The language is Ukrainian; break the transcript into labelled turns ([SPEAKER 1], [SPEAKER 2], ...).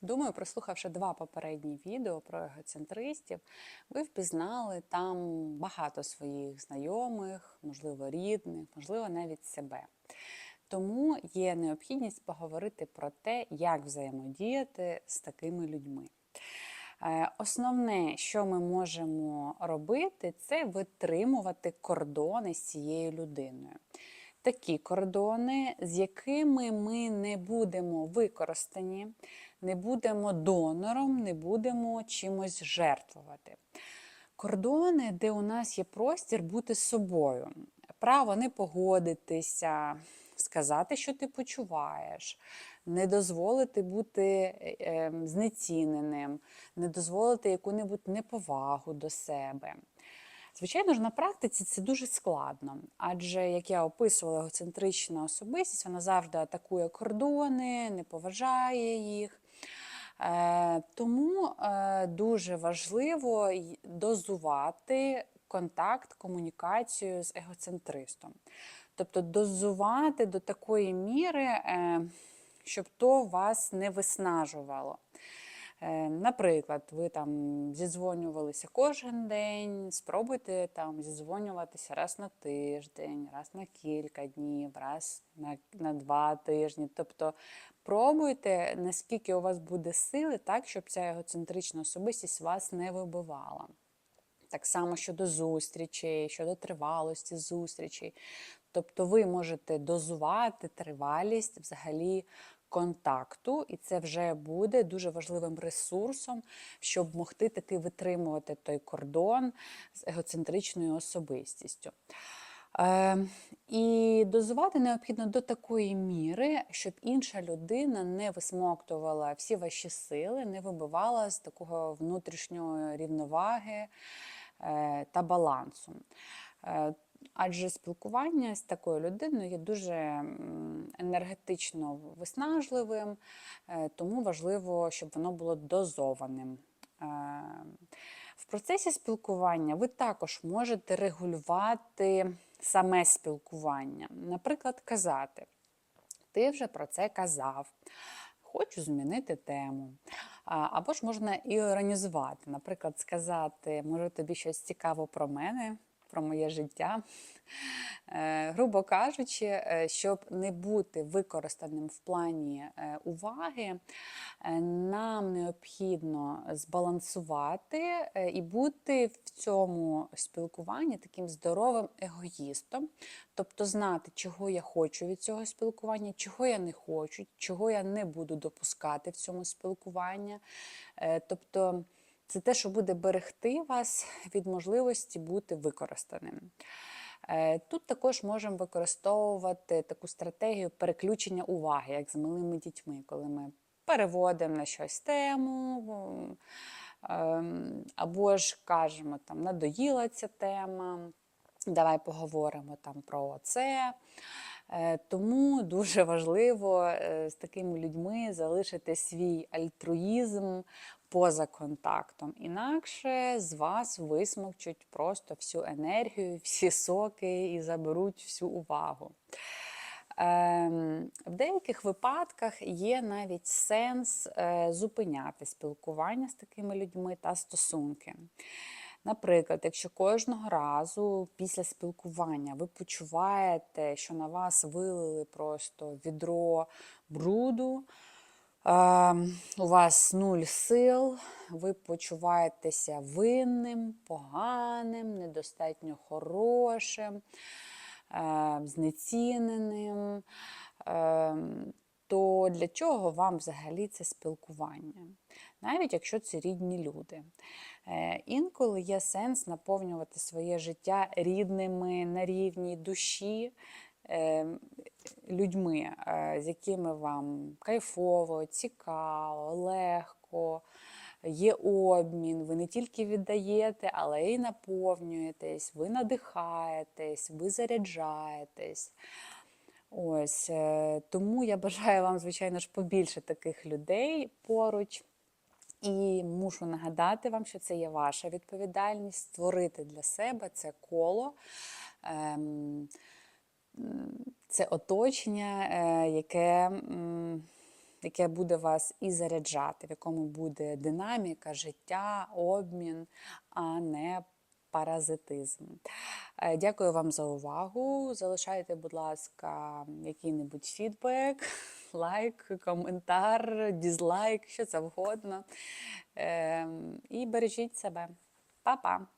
[SPEAKER 1] Думаю, прослухавши два попередні відео про егоцентристів, ви впізнали там багато своїх знайомих, можливо, рідних, можливо, навіть себе. Тому є необхідність поговорити про те, як взаємодіяти з такими людьми. Е, Основне, що ми можемо робити, це витримувати кордони з цією людиною. Такі кордони, з якими ми не будемо використані, не будемо донором, не будемо чимось жертвувати. Кордони, де у нас є простір бути собою, право не погодитися, сказати, що ти почуваєш, не дозволити бути е, е, знеціненим, не дозволити яку-небудь неповагу до себе. Звичайно ж, на практиці це дуже складно, адже, як я описувала, егоцентрична особистість, вона завжди атакує кордони, не поважає їх. Е, Тому е, дуже важливо дозувати контакт, комунікацію з егоцентристом. Тобто дозувати до такої міри, е, щоб то вас не виснажувало. Е, Наприклад, ви там зідзвонювалися кожен день, спробуйте там зідзвонюватися раз на тиждень, раз на кілька днів, раз на, на два тижні. Тобто пробуйте, наскільки у вас буде сили, так, щоб ця егоцентрична особистість вас не вибивала. Так само щодо зустрічей, щодо тривалості зустрічей. Тобто ви можете дозувати тривалість взагалі контакту, і це вже буде дуже важливим ресурсом, щоб могти таки витримувати той кордон з егоцентричною особистістю. Е, і дозувати необхідно до такої міри, щоб інша людина не висмоктувала всі ваші сили, не вибивала з такого внутрішньої рівноваги е, та балансу. Адже спілкування з такою людиною є дуже енергетично виснажливим, е, тому важливо, щоб воно було дозованим. Е, В процесі спілкування ви також можете регулювати саме спілкування. Наприклад, казати: Ти вже про це казав. Хочу змінити тему. Або ж можна іронізувати. Наприклад, сказати, може тобі щось цікаво про мене, про моє життя. Е, Грубо кажучи, е, щоб не бути використаним в плані е, уваги, нам необхідно збалансувати і бути в цьому спілкуванні таким здоровим егоїстом, тобто знати, чого я хочу від цього спілкування, чого я не хочу, чого я не буду допускати в цьому спілкуванні. Тобто це те, що буде берегти вас від можливості бути використаним. Е, Тут також можемо використовувати таку стратегію переключення уваги, як з малими дітьми, коли ми переводимо на щось тему, ем, або ж кажемо, там надоїла ця тема, давай поговоримо там про це. Е, Тому дуже важливо е, з такими людьми залишити свій альтруїзм поза контактом. Інакше з вас висмокчуть просто всю енергію, всі соки і заберуть всю увагу. Ем, В деяких випадках є навіть сенс е, зупиняти спілкування з такими людьми та стосунки. Наприклад, якщо кожного разу після спілкування ви почуваєте, що на вас вилили просто відро бруду, ем, у вас нуль сил, ви почуваєтеся винним, поганим, недостатньо хорошим, е, знеціненим, е, то для чого вам взагалі це спілкування? Навіть якщо це рідні люди. Е, Інколи є сенс наповнювати своє життя рідними на рівні душі е, людьми, е, з якими вам кайфово, цікаво, легко, є обмін. Ви не тільки віддаєте, але й наповнюєтесь, ви надихаєтесь, ви заряджаєтесь. Ось е, тому я бажаю вам, звичайно ж, побільше таких людей поруч. І мушу нагадати вам, що це є ваша відповідальність створити для себе це коло, ем, це оточення, е, яке яке буде вас і заряджати, в якому буде динаміка, життя, обмін, а не паразитизм. Е, Дякую вам за увагу. Залишайте, будь ласка, який-небудь фідбек, лайк, коментар, дізлайк, що завгодно. Ем, І бережіть себе. Па-па!